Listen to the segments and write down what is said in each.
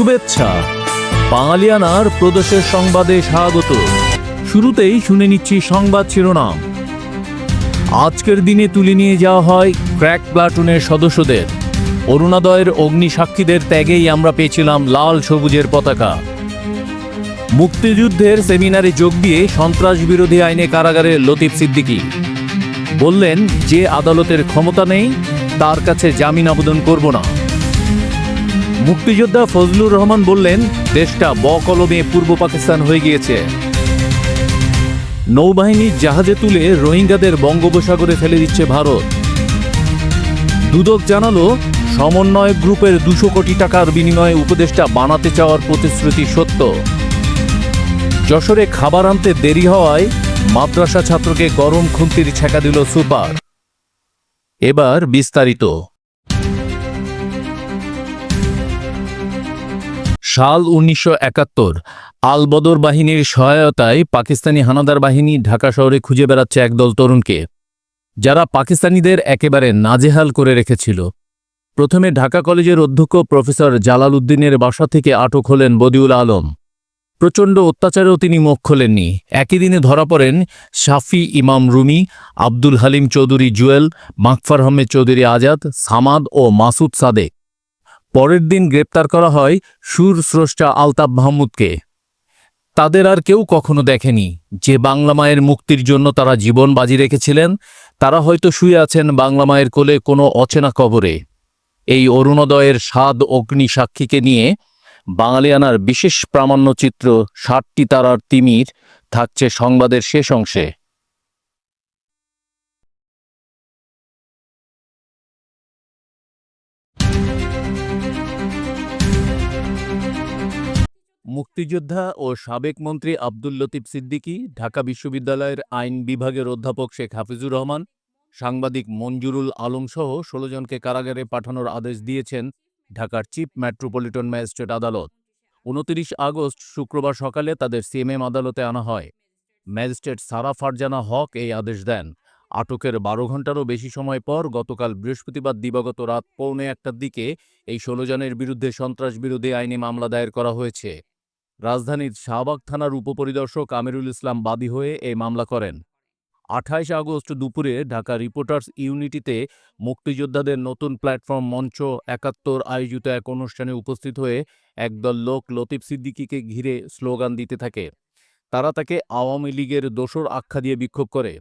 শুভেচ্ছা। বাঙালিয়ানার প্রদেশের সংবাদে স্বাগত। শুরুতেই শুনে নিচ্ছি সংবাদ শিরোনাম। আজকের দিনে তুলে নিয়ে যাওয়া হয় ক্র্যাক প্লাটুনের সদস্যদের। অরুণাদয়ের অগ্নি সাক্ষীদের ত্যাগেই আমরা পেয়েছিলাম লাল সবুজের পতাকা। মুক্তিযুদ্ধের সেমিনারে যোগ দিয়ে সন্ত্রাস বিরোধী আইনে কারাগারে লতিফ সিদ্দিকী। বললেন, যে আদালতের ক্ষমতা নেই, তার কাছে জামিন আবেদন করব না। মুক্তিযোদ্ধা ফজলুর রহমান বললেন, দেশটা বকলমে পূর্ব পাকিস্তান হয়ে গিয়েছে। নৌবাহিনীর জাহাজে তুলে রোহিঙ্গাদের বঙ্গোপসাগরে ফেলে দিচ্ছে ভারত। দুদক জানালো, সমন্বয় গ্রুপের দুশো কোটি টাকার বিনিময়ে উপদেষ্টা বানাতে চাওয়ার প্রতিশ্রুতি সত্য। যশোরে খাবার আনতে দেরি হওয়ায় মাদ্রাসা ছাত্রকে গরম খুন্তির ছেঁকা দিল সুপার। এবার বিস্তারিত। সাল উনিশশো একাত্তর, আলবদর বাহিনীর সহায়তায় পাকিস্তানি হানাদার বাহিনী ঢাকা শহরে খুঁজে বেড়াচ্ছে একদল তরুণকে, যারা পাকিস্তানিদের একেবারে নাজেহাল করে রেখেছিল। প্রথমে ঢাকা কলেজের অধ্যক্ষ প্রফেসর জালাল উদ্দিনের বাসা থেকে আটক হলেন বদিউল আলম। প্রচণ্ড অত্যাচারেও তিনি মুখ খোলেননি। একই দিনে ধরা পড়েন শাফি ইমাম রুমি, আব্দুল হালিম চৌধুরী জুয়েল, মাকফার আহমেদ চৌধুরী আজাদ, সামাদ ও মাসুদ সাদেক। পরের দিন গ্রেপ্তার করা হয় সুর স্রষ্টা আলতাফ মাহমুদকে। তাদের আর কেউ কখনো দেখেনি। যে বাংলা মায়ের মুক্তির জন্য তারা জীবন বাজি রেখেছিলেন, তারা হয়তো শুয়ে আছেন বাংলা মায়ের কোলে কোনো অচেনা কবরে। এই অরুণোদয়ের স্বাদ অগ্নি সাক্ষীকে নিয়ে বাঙালিয়ানার বিশেষ প্রামাণ্যচিত্র ষাটটি তারার তিমির থাকছে সংবাদের শেষ অংশে। মুক্তিযোদ্ধা ও সাবেক মন্ত্রী আব্দুল লতিফ সিদ্দিকী, ঢাকা বিশ্ববিদ্যালয়ের আইন বিভাগের অধ্যাপক শেখ হাফিজুর রহমান, সাংবাদিক মঞ্জুরুল আলম সহ ষোলো জনকে কারাগারে পাঠানোর আদেশ দিয়েছেন ঢাকার চিফ মেট্রোপলিটন ম্যাজিস্ট্রেট আদালত। উনতিরিশ আগস্ট শুক্রবার সকালে তাদের সিএমএম আদালতে আনা হয়। ম্যাজিস্ট্রেট সারা ফারজানা হক এই আদেশ দেন। আটকের বারো ঘন্টারও বেশি সময় পর গতকাল বৃহস্পতিবার দিবাগত রাত পৌনে একটার দিকে এই ষোলো জনের বিরুদ্ধে সন্ত্রাস বিরোধী আইনে মামলা দায়ের করা হয়েছে। রাজধানীর শাহবাগ থানার উপপরিদর্শক আমিরুল ইসলাম বাদী হয়ে এই মামলা করেন। আঠাইশ আগস্ট দুপুরে ঢাকা রিপোর্টার্স ইউনিটিতে মুক্তিযোদ্ধাদের নতুন প্ল্যাটফর্ম মঞ্চ একাত্তর আয়োজিত এক অনুষ্ঠানে উপস্থিত হয়ে একদল লোক লতিফ সিদ্দিকীকে ঘিরে স্লোগান দিতে থাকে। তারা তাকে আওয়ামী লীগের দোসর আখ্যা দিয়ে বিক্ষোভ করে।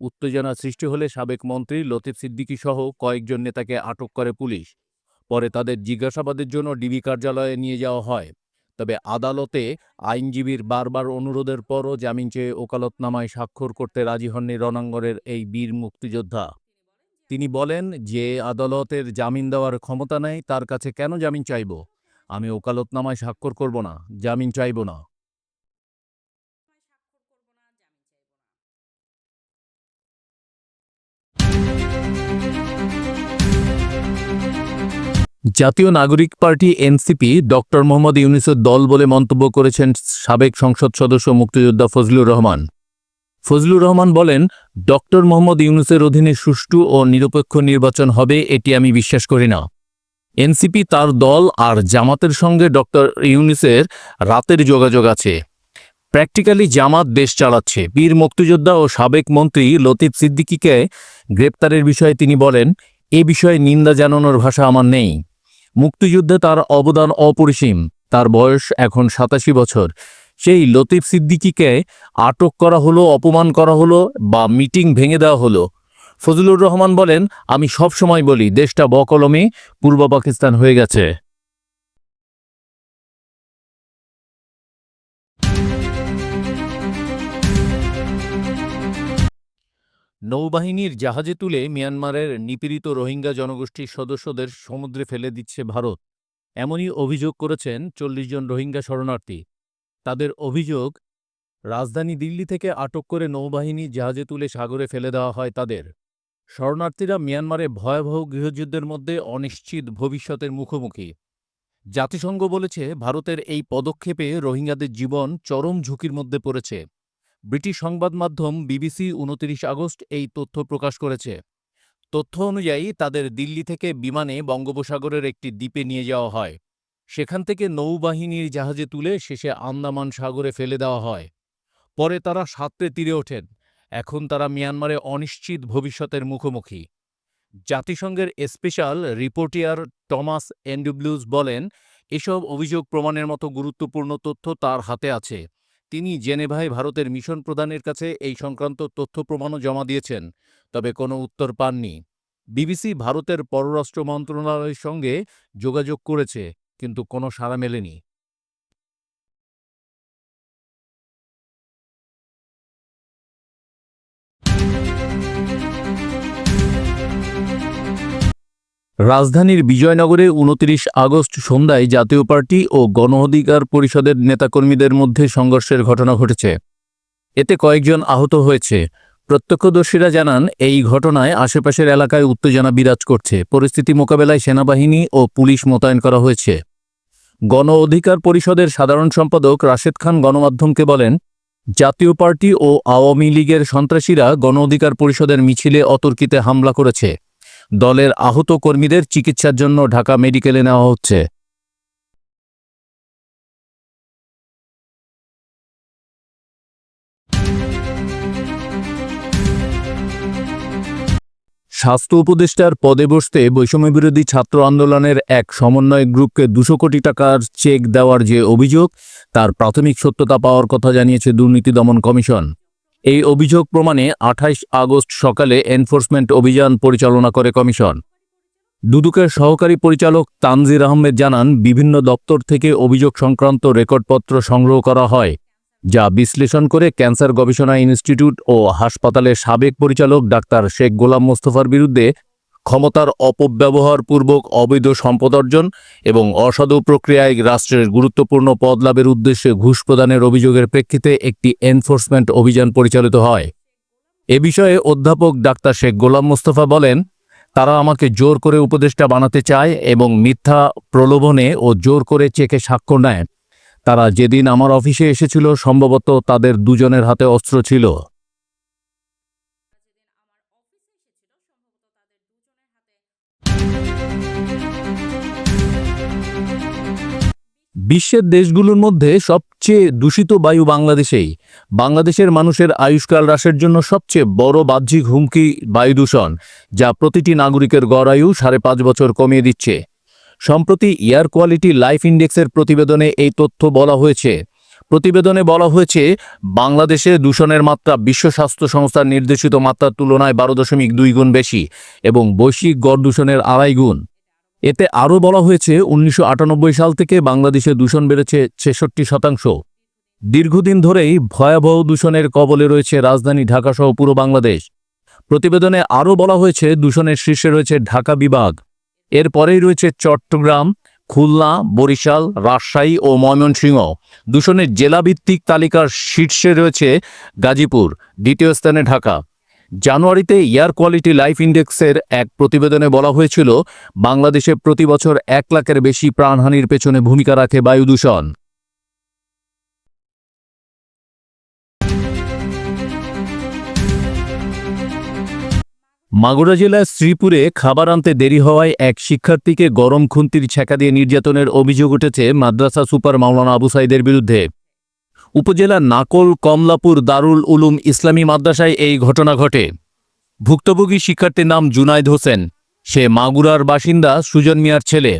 উত্তেজনা সৃষ্টি হলে সাবেক মন্ত্রী লতিফ সিদ্দিকী সহ কয়েকজন নেতাকে আটক করে পুলিশ। পরে তাদের জিজ্ঞাসাবাদের জন্য ডিবি কার্যালয়ে নিয়ে যাওয়া হয়। তবে আদালতে আইনজীবীর বারবার অনুরোধের পরও জামিন চেয়ে ওকালতনামায় স্বাক্ষর করতে রাজি হননি রণাঙ্গনের এই বীর মুক্তিযোদ্ধা। তিনি বলেন, যে আদালতের জামিন দেওয়ার ক্ষমতা নেই, তার কাছে কেন জামিন চাইব? আমি ওকালতনামায় স্বাক্ষর করব না, জামিন চাইব না। জাতীয় নাগরিক পার্টি এনসিপি ডক্টর মোহাম্মদ ইউনুসের দল বলে মন্তব্য করেছেন সাবেক সংসদ সদস্য মুক্তিযোদ্ধা ফজলুর রহমান। ফজলুর রহমান বলেন, ডক্টর মোহাম্মদ ইউনুসের অধীনে সুষ্ঠু ও নিরপেক্ষ নির্বাচন হবে, এটি আমি বিশ্বাস করি না। এনসিপি তার দল আর জামাতের সঙ্গে ডক্টর ইউনুসের রাতের যোগাযোগ আছে। প্র্যাকটিক্যালি জামাত দেশ চালাচ্ছে। বীর মুক্তিযোদ্ধা ও সাবেক মন্ত্রী লতিফ সিদ্দিকীকে গ্রেপ্তারের বিষয়ে তিনি বলেন, এ বিষয়ে নিন্দা জানানোর ভাষা আমার নেই। মুক্তিযুদ্ধে তার অবদান অপরিসীম। তার বয়স এখন সাতাশি বছর। সেই লতিফ সিদ্দিকীকে আটক করা হলো, অপমান করা হলো বা মিটিং ভেঙে দেওয়া হলো। ফজলুর রহমান বলেন, আমি সব সময় বলি, দেশটা বকলমে, পূর্ব পাকিস্তান হয়ে গেছে। নৌবাহিনীর জাহাজে তুলে মিয়ানমারের নিপীড়িত রোহিঙ্গা জনগোষ্ঠীর সদস্যদের সমুদ্রে ফেলে দিচ্ছে ভারত। এমনই অভিযোগ করেছেন চল্লিশ জন রোহিঙ্গা শরণার্থী। তাদের অভিযোগ, রাজধানী দিল্লি থেকে আটক করে নৌবাহিনী জাহাজে তুলে সাগরে ফেলে দেওয়া হয় তাদের। শরণার্থীরা মিয়ানমারে ভয়াবহ গৃহযুদ্ধের মধ্যে অনিশ্চিত ভবিষ্যতের মুখোমুখি। জাতিসংঘ বলেছে, ভারতের এই পদক্ষেপে রোহিঙ্গাদের জীবন চরম ঝুঁকির মধ্যে পড়েছে। ব্রিটিশ সংবাদ মাধ্যম বিবিসি উনতিরিশ আগস্ট এই তথ্য প্রকাশ করেছে। তথ্য অনুযায়ী তাদের দিল্লি থেকে বিমানে বঙ্গোপসাগরের একটি দ্বীপে নিয়ে যাওয়া হয়। সেখান থেকে নৌবাহিনীর জাহাজে তুলে শেষে আন্দামান সাগরে ফেলে দেওয়া হয়। পরে তারা সাঁতরে তীরে ওঠেন। এখন তারা মিয়ানমারে অনিশ্চিত ভবিষ্যতের মুখোমুখি। জাতিসংঘের স্পেশাল রিপোর্টিয়ার টমাস এন্ডুব্লুজ বলেন, এসব অভিযোগ প্রমাণের মতো গুরুত্বপূর্ণ তথ্য তার হাতে আছে। তিনি জেনেভায় ভারতের মিশন প্রধানের কাছে এই সংক্রান্ত তথ্য প্রমাণও জমা দিয়েছেন, তবে কোনো উত্তর পাননি। বিবিসি ভারতের পররাষ্ট্র মন্ত্রণালয়ের সঙ্গে যোগাযোগ করেছে, কিন্তু কোনো সাড়া মেলেনি। রাজধানীর বিজয়নগরে উনত্রিশ আগস্ট সন্ধ্যায় জাতীয় পার্টি ও গণ অধিকার পরিষদের নেতাকর্মীদের মধ্যে সংঘর্ষের ঘটনা ঘটেছে। এতে কয়েকজন আহত হয়েছে। প্রত্যক্ষদর্শীরা জানান, এই ঘটনায় আশেপাশের এলাকায় উত্তেজনা বিরাজ করছে। পরিস্থিতি মোকাবেলায় সেনাবাহিনী ও পুলিশ মোতায়েন করা হয়েছে। গণ অধিকার পরিষদের সাধারণ সম্পাদক রাশেদ খান গণমাধ্যমকে বলেন, জাতীয় পার্টি ও আওয়ামী লীগের সন্ত্রাসীরা গণ অধিকার পরিষদের মিছিলে অতর্কিতে হামলা করেছে। দলের আহত কর্মীদের চিকিৎসার জন্য ঢাকা মেডিকেলে নেওয়া হচ্ছে। স্বাস্থ্য উপদেষ্টার পদে বসতে বৈষম্যবিরোধী ছাত্র আন্দোলনের এক সমন্বয় গ্রুপকে দুশো কোটি টাকার চেক দেওয়ার যে অভিযোগ, তার প্রাথমিক সত্যতা পাওয়ার কথা জানিয়েছে দুর্নীতি দমন কমিশন। এই অভিযোগ প্রমাণে আঠাইশ আগস্ট সকালে এনফোর্সমেন্ট অভিযান পরিচালনা করে কমিশন। দুদুকের সহকারী পরিচালক তানজির আহমেদ জানান, বিভিন্ন দপ্তর থেকে অভিযোগ সংক্রান্ত রেকর্ডপত্র সংগ্রহ করা হয়, যা বিশ্লেষণ করে ক্যান্সার গবেষণা ইনস্টিটিউট ও হাসপাতালের সাবেক পরিচালক ডাক্তার শেখ গোলাম মোস্তফার বিরুদ্ধে ক্ষমতার অপব্যবহারপূর্বক অবৈধ সম্পদ অর্জন এবং অসাধু প্রক্রিয়ায় রাষ্ট্রের গুরুত্বপূর্ণ পদ লাভের উদ্দেশ্যে ঘুষ প্রদানের অভিযোগের প্রেক্ষিতে একটি এনফোর্সমেন্ট অভিযান পরিচালিত হয়। এ বিষয়ে অধ্যাপক ডাক্তার শেখ গোলাম মোস্তফা বলেন, তারা আমাকে জোর করে উপদেষ্টা বানাতে চায় এবং মিথ্যা প্রলোভনে ও জোর করে চেকে স্বাক্ষর নেয়। তারা যেদিন আমার অফিসে এসেছিল, সম্ভবত তাদের দুজনের হাতে অস্ত্র ছিল। বিশ্বের দেশগুলোর মধ্যে সবচেয়ে দূষিত বায়ু বাংলাদেশেই। বাংলাদেশের মানুষের আয়ুষ্কাল হ্রাসের জন্য সবচেয়ে বড় বাহ্যিক হুমকি বায়ু দূষণ, যা প্রতিটি নাগরিকের গড় আয়ু সাড়ে পাঁচ বছর কমিয়ে দিচ্ছে। সম্প্রতি এয়ার কোয়ালিটি লাইফ ইন্ডেক্সের প্রতিবেদনে এই তথ্য বলা হয়েছে। প্রতিবেদনে বলা হয়েছে, বাংলাদেশে দূষণের মাত্রা বিশ্ব স্বাস্থ্য সংস্থার নির্দেশিত মাত্রার তুলনায় বারো দশমিক দুই গুণ বেশি এবং বৈশ্বিক গড় দূষণের আড়াই গুণ। এতে আরও বলা হয়েছে, উনিশশো আটানব্বই সাল থেকে বাংলাদেশে দূষণ বেড়েছে ছেষট্টি শতাংশ। দীর্ঘদিন ধরেই ভয়াবহ দূষণের কবলে রয়েছে রাজধানী ঢাকাসহ পুরো বাংলাদেশ। প্রতিবেদনে আরও বলা হয়েছে, দূষণের শীর্ষে রয়েছে ঢাকা বিভাগ। এরপরেই রয়েছে চট্টগ্রাম, খুলনা, বরিশাল, রাজশাহী ও ময়মনসিংহ। দূষণের জেলাভিত্তিক তালিকার শীর্ষে রয়েছে গাজীপুর, দ্বিতীয় স্থানে ঢাকা। জানুয়ারিতে এয়ার কোয়ালিটি লাইফ ইন্ডেক্সের এক প্রতিবেদনে বলা হয়েছিল, বাংলাদেশে প্রতি বছর এক লাখের বেশি প্রাণহানির পেছনে ভূমিকা রাখে বায়ু দূষণ। মাগুরা জেলার শ্রীপুরে খাবার আনতে দেরি হওয়ায় এক শিক্ষার্থীকে গরম খুন্তির ছ্যাঁকা দিয়ে নির্যাতনের অভিযোগ উঠেছে মাদ্রাসা সুপার মাওলানা আবু সাইদের বিরুদ্ধে। উপজেলার নাকল, কমলাপুর, দারুল উলুম ইসলামী মাদ্রাসায় এই ঘটনা ঘটে। ভুক্তভোগী শিক্ষার্থীর নাম জুনাইদ হোসেন। সে মাগুরার বাসিন্দা সুজন মিয়ার ছেলে।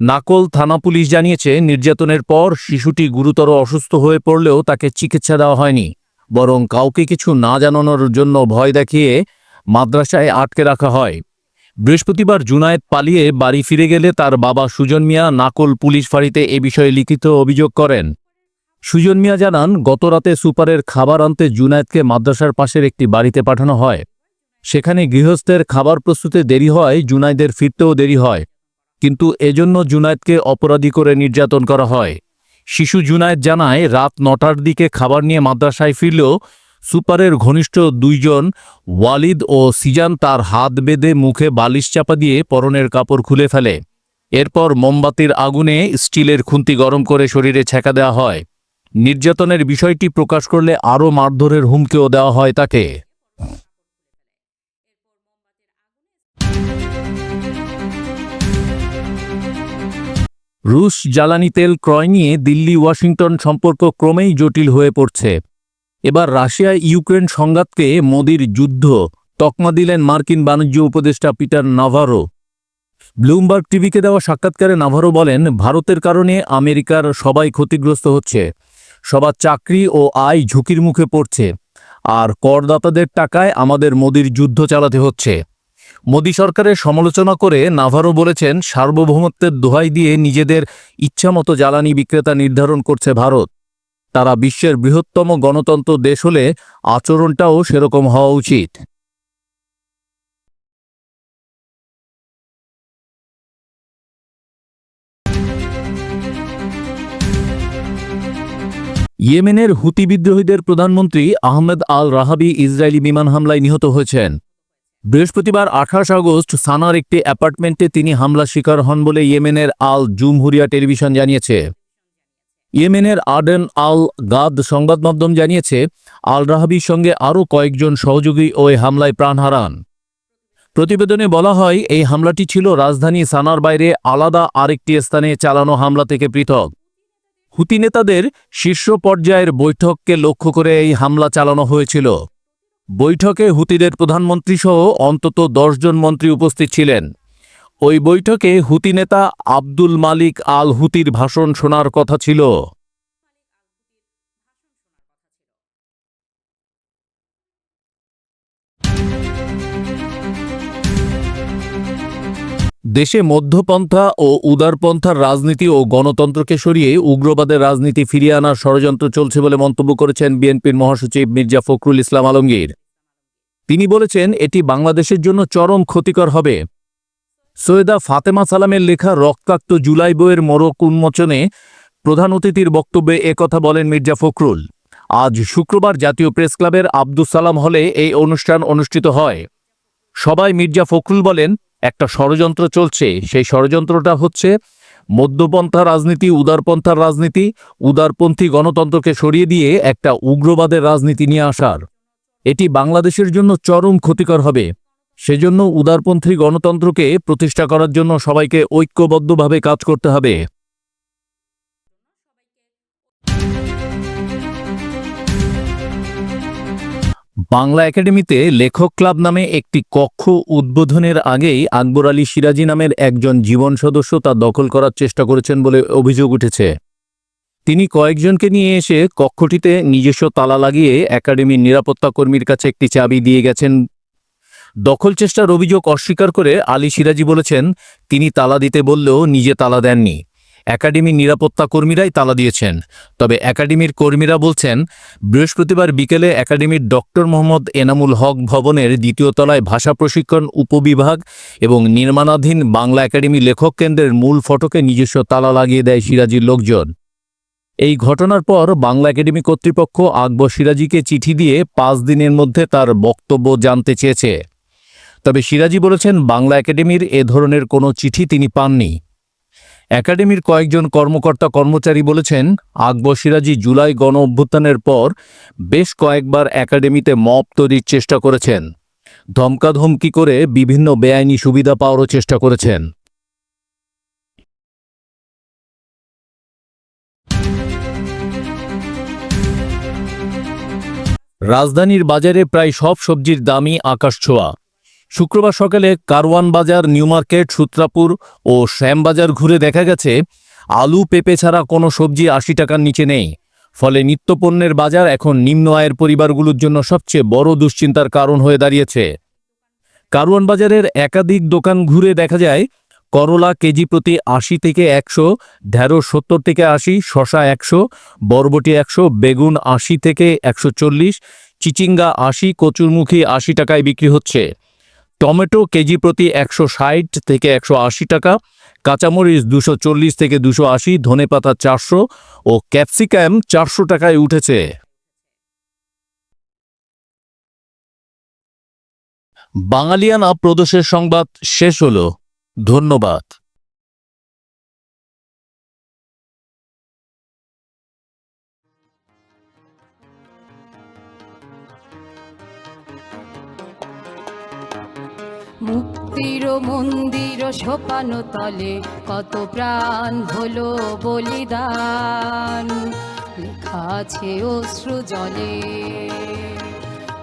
নাকল থানা পুলিশ জানিয়েছে, নির্যাতনের পর শিশুটি গুরুতর অসুস্থ হয়ে পড়লেও তাকে চিকিৎসা দেওয়া হয়নি। বরং কাউকে কিছু না জানানোর জন্য ভয় দেখিয়ে মাদ্রাসায় আটকে রাখা হয়। বৃহস্পতিবার জুনায়েদ পালিয়ে বাড়ি ফিরে গেলে তার বাবা সুজন মিয়া নাকল পুলিশ ফাঁড়িতে এ বিষয়ে লিখিত অভিযোগ করেন। সুজন মিয়া জানান, গতরাতে সুপারের খাবার আনতে জুনায়েদকে মাদ্রাসার পাশের একটি বাড়িতে পাঠানো হয়। সেখানে গৃহস্থের খাবার প্রস্তুতে দেরি হয় জুনাইদের ফিরতেও দেরি হয়। কিন্তু এজন্য জুনায়েদকে অপরাধী করে নির্যাতন করা হয়। শিশু জুনায়েদ জানায়, রাত নটার দিকে খাবার নিয়ে মাদ্রাসায় ফিরলেও সুপারের ঘনিষ্ঠ দুইজন, ওয়ালিদ ও সিজান, তার হাত বেঁধে মুখে বালিশ চাপা দিয়ে পরনের কাপড় খুলে ফেলে। এরপর মোমবাতির আগুনে স্টিলের খুন্তি গরম করে শরীরে ছেঁকা দেওয়া হয়। নির্যাতনের বিষয়টি প্রকাশ করলে আরও মারধরের হুমকিও দেওয়া হয় তাকে। রুশ জ্বালানি তেল ক্রয় নিয়ে দিল্লি, ওয়াশিংটন সম্পর্ক ক্রমেই জটিল হয়ে পড়ছে। এবার রাশিয়া ইউক্রেন সংঘাতকে মোদির যুদ্ধ তকমা দিলেন মার্কিন বাণিজ্য উপদেষ্টা পিটার নাভারো। ব্লুমবার্গ টিভিকে দেওয়া সাক্ষাৎকারে নাভারো বলেন, ভারতের কারণে আমেরিকার সবাই ক্ষতিগ্রস্ত হচ্ছে। সবার চাকরি ও আয় ঝুঁকির মুখে পড়ছে। আর করদাতাদের টাকায় আমাদের মোদির যুদ্ধ চালাতে হচ্ছে। মোদী সরকারের সমালোচনা করে নাভারো বলেছেন, সার্বভৌমত্বের দোহাই দিয়ে নিজেদের ইচ্ছামতো জ্বালানি বিক্রেতা নির্ধারণ করছে ভারত। তারা বিশ্বের বৃহত্তম গণতন্ত্র দেশ হলে আচরণটাও সেরকম হওয়া উচিত। ইয়েমেনের হুতি বিদ্রোহীদের প্রধানমন্ত্রী আহমেদ আল রাহাবি ইসরায়েলি বিমান হামলায় নিহত হয়েছেন। বৃহস্পতিবার আঠাশ আগস্ট সানার একটি অ্যাপার্টমেন্টে তিনি হামলা শিকার হন বলে ইয়েমেনের আল জুমহুরিয়া টেলিভিশন জানিয়েছে। ইয়েমেনের আডেন আল গাদ সংবাদ মাধ্যম জানিয়েছে, আল রাহাবির সঙ্গে আরও কয়েকজন সহযোগী ওই হামলায় প্রাণ হারান। প্রতিবেদনে বলা হয়, এই হামলাটি ছিল রাজধানী সানার বাইরে আলাদা আরেকটি স্থানে চালানো হামলা থেকে পৃথক। হুতি নেতাদের শীর্ষ পর্যায়ের বৈঠককে লক্ষ্য করে এই হামলা চালানো হয়েছিল। বৈঠকে হুতিদের প্রধানমন্ত্রী সহ অন্তত জন মন্ত্রী উপস্থিত ছিলেন। ওই বৈঠকে হুতি নেতা আব্দুল মালিক আল হুতির ভাষণ শোনার কথা ছিল। দেশে মধ্যপন্থা ও উদারপন্থার রাজনীতি ও গণতন্ত্রকে সরিয়ে উগ্রবাদের রাজনীতি ফিরিয়ে আনার ষড়যন্ত্র চলছে বলে মন্তব্য করেছেন বিএনপির মহাসচিব মির্জা ফখরুল ইসলাম আলমগীর। তিনি বলেছেন, এটি বাংলাদেশের জন্য চরম ক্ষতিকর হবে। সৈয়দা ফাতেমা সালামের লেখা রক্তাক্ত জুলাই বইয়ের মোড়ক উন্মোচনে প্রধান অতিথির বক্তব্যে একথা বলেন মির্জা ফখরুল। আজ শুক্রবার জাতীয় প্রেস ক্লাবের আব্দুস সালাম হলে এই অনুষ্ঠান অনুষ্ঠিত হয়। সবাই মির্জা ফখরুল বলেন একটা ষড়যন্ত্র চলছে। সেই ষড়যন্ত্রটা হচ্ছে মধ্যপন্থা রাজনীতি উদারপন্থার রাজনীতি, উদারপন্থী গণতন্ত্রকে সরিয়ে দিয়ে একটা উগ্রবাদের রাজনীতি নিয়ে আসার। এটি বাংলাদেশের জন্য চরম ক্ষতিকর হবে। সেজন্য উদারপন্থী গণতন্ত্রকে প্রতিষ্ঠা করার জন্য সবাইকে ঐক্যবদ্ধভাবে কাজ করতে হবে। বাংলা একাডেমিতে লেখক ক্লাব নামে একটি কক্ষ উদ্বোধনের আগেই আকবর আলী সিরাজি নামের একজন জীবন সদস্য তা দখল করার চেষ্টা করেছেন বলে অভিযোগ উঠেছে। তিনি কয়েকজনকে নিয়ে এসে কক্ষটিতে নিজস্ব তালা লাগিয়ে একাডেমির নিরাপত্তা কর্মীর কাছে একটি চাবি দিয়ে গেছেন। দখল চেষ্টার অভিযোগ অস্বীকার করে আলী সিরাজি বলেছেন, তিনি তালা দিতে বললেও নিজে তালা দেননি। একাডেমির নিরাপত্তা কর্মীরাই তালা দিয়েছেন। তবে একাডেমির কর্মীরা বলছেন, বৃহস্পতিবার বিকেলে একাডেমির ডক্টর মোহাম্মদ এনামুল হক ভবনের দ্বিতীয় তলায় ভাষা প্রশিক্ষণ উপবিভাগ এবং নির্মাণাধীন বাংলা একাডেমি লেখক কেন্দ্রের মূল ফটকে নিজস্ব তালা লাগিয়ে দেয় সিরাজির লোকজন। এই ঘটনার পর বাংলা একাডেমি কর্তৃপক্ষ আকবর সিরাজিকে চিঠি দিয়ে পাঁচ দিনের মধ্যে তার বক্তব্য জানতে চেয়েছে। তবে সিরাজি বলেছেন, বাংলা একাডেমির এ ধরনের কোনো চিঠি তিনি পাননি। একাডেমির কয়েকজন কর্মকর্তা কর্মচারী বলেছেন, আকবর সিরাজি জুলাই গণ অভ্যুত্থানের পর বেশ কয়েকবার একাডেমিতে মপ তৈরির চেষ্টা করেছেন। ধমকাধমকি করে বিভিন্ন বেআইনি সুবিধা পাওয়ারও চেষ্টা করেছেন। রাজধানীর বাজারে প্রায় সব সবজির দামই আকাশ ছোঁয়া। শুক্রবার সকালে কারওয়ান বাজার, নিউ মার্কেট, সূত্রাপুর ও শ্যামবাজার ঘুরে দেখা গেছে, আলু পেঁপে ছাড়া কোনো সবজি আশি টাকার নিচে নেই। ফলে নিত্যপণ্যের বাজার এখন নিম্ন আয়ের পরিবারগুলোর জন্য সবচেয়ে বড় দুশ্চিন্তার কারণ হয়ে দাঁড়িয়েছে। কারওয়ান বাজারের একাধিক দোকান ঘুরে দেখা যায়, করলা কেজি প্রতি আশি থেকে একশো, ঢেঁড়স সত্তর থেকে আশি শশা একশো, বরবটি একশো, বেগুন আশি থেকে একশো চল্লিশ, চিচিঙ্গা আশি, কচুরমুখী আশি টাকায় বিক্রি হচ্ছে। টমেটো কেজি প্রতি একশো ষাট থেকে একশো আশি টাকা, কাঁচামরিচ দুশো চল্লিশ থেকে দুশো আশি, ধনে পাতা চারশো ও ক্যাপসিকাম চারশো টাকায় উঠেছে। বাঙালিয়ানা প্রদেশের সংবাদ শেষ হল। ধন্যবাদ। মুক্তির মন্দির সোপানো তলে কত প্রাণ হলো বলিদান। লেখা আছে অশ্রু জলে।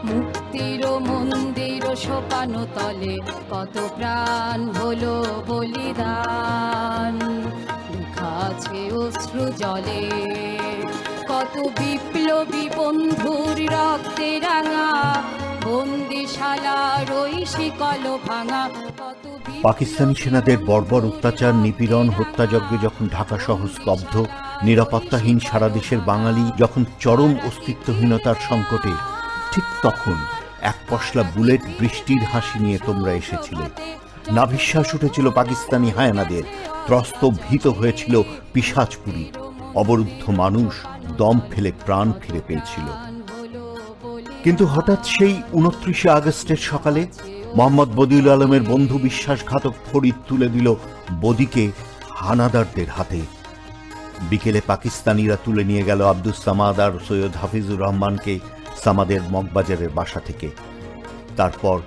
মুক্তির মন্দির সোপানো তলে কত প্রাণ হলো বলিদান। লেখা আছে অশ্রু জলে। কত বিপ্লবী বন্ধুর রক্তে রাঙা বন্দিশালা ওই শিকল ভাঙা পাকিস্তানি সেনাদের বর্বর অত্যাচার, নিপীড়ন, হত্যাযজ্ঞে যখন ঢাকা সহ স্তব্ধ, নিরাপত্তাহীন সারা দেশের বাঙালি যখন চরম অস্তিত্বহীনতার সংকটে, ঠিক তখন এক পশলা বুলেট বৃষ্টির হাসি নিয়ে তোমরা এসেছিলে। নাভিশ্বাস উঠেছিল পাকিস্তানি হায়ানাদের, ত্রস্ত ভীত হয়েছিল পিসাজপুরি অবরুদ্ধ মানুষ দম ফেলে প্রাণ ফিরে পেয়েছিল। কিন্তু হঠাৎ সেই উনত্রিশে আগস্টের সকালে মোহাম্মদ বদিউল আলমের বন্ধু বিশ্বাসঘাতক ফরিদ তুলে দিল বদিকে হানাদারদের হাতে। বিকেলে পাকিস্তানিরা তুলে নিয়ে গেল আব্দুস সামাদ আর সৈয়দ হাফিজুর রহমানকে সামাদের মগবাজারের বাসা থেকে। তারপর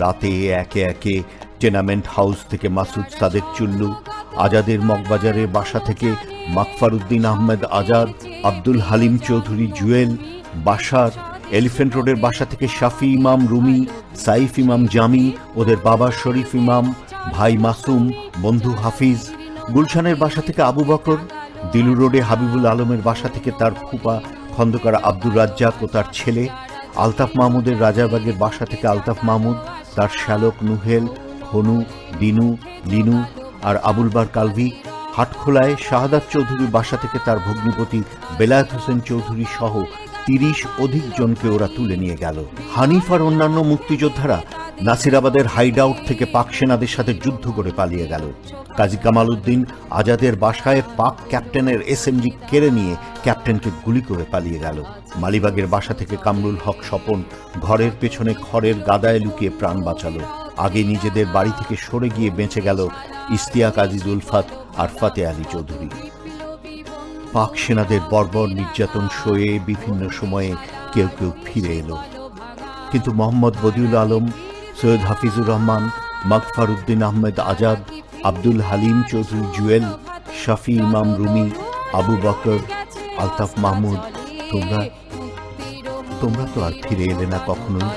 রাতে একে একে টেনামেন্ট হাউস থেকে মাসুদ সাদেক চুল্লু, আজাদের মগবাজারের বাসা থেকে মাকফার উদ্দিন আহমেদ আজাদ, আব্দুল হালিম চৌধুরী জুয়েল, বাসার এলিফেন্ট রোডের বাসা থেকে শাফি ইমাম রুমি সাইফ ইমাম জামি, ওদের বাবা শরীফ ইমাম, ভাই মাসুম, বন্ধু হাফিজ, গুলশানের বাসা থেকে আবু বকর দিলু রোডে হাবিবুল আলমের বাসা থেকে তার ফুপা খন্দকার আব্দুর রাজ্জাক ও তার ছেলে, আলতাফ মাহমুদের রাজাবাগের বাসা থেকে আলতাফ মাহমুদ, তার শ্যালক নুহেল হনু দিনু, লিনু আর আবুলবার কালভি, হাটখোলায় শাহাদাত চৌধুরীর বাসা থেকে তার ভগ্নিপতি বেলায়েত হোসেন চৌধুরী সহ তিরিশ অধিক জনকে ওরা তুলে নিয়ে গেল। হানিফ আর অন্যান্য মুক্তিযোদ্ধারা নাসিরাবাদের হাইড আউট থেকে পাক সেনাদের সাথে যুদ্ধ করে পালিয়ে গেল। কাজী কামাল উদ্দিন আজাদের বাসায় পাক ক্যাপ্টেনের এসএমজি কেড়ে নিয়ে ক্যাপ্টেনকে গুলি করে পালিয়ে গেল। মালিবাগের বাসা থেকে কামরুল হক স্বপন ঘরের পেছনে খড়ের গাদায় লুকিয়ে প্রাণ বাঁচালো। আগে নিজেদের বাড়ি থেকে সরে গিয়ে বেঁচে গেল ইস্তিয়াক আজিজ উলফাত আর ফাতে আলী চৌধুরী। পাক সেনাদের বর্বর নির্যাতন সয়ে বিভিন্ন সময়ে কেউ কেউ ফিরে এলো। কিন্তু মোহাম্মদ বদিউল আলম, সৈয়দ হাফিজুর রহমান, মাকফার উদ্দিন আহমেদ আজাদ, আব্দুল হালিম চৌধুরী জুয়েল, শাফি ইমাম রুমি, আবু বকর, আলতাফ মাহমুদ, তোমরা তোমরা তো আর ফিরে এলে না কখনোই।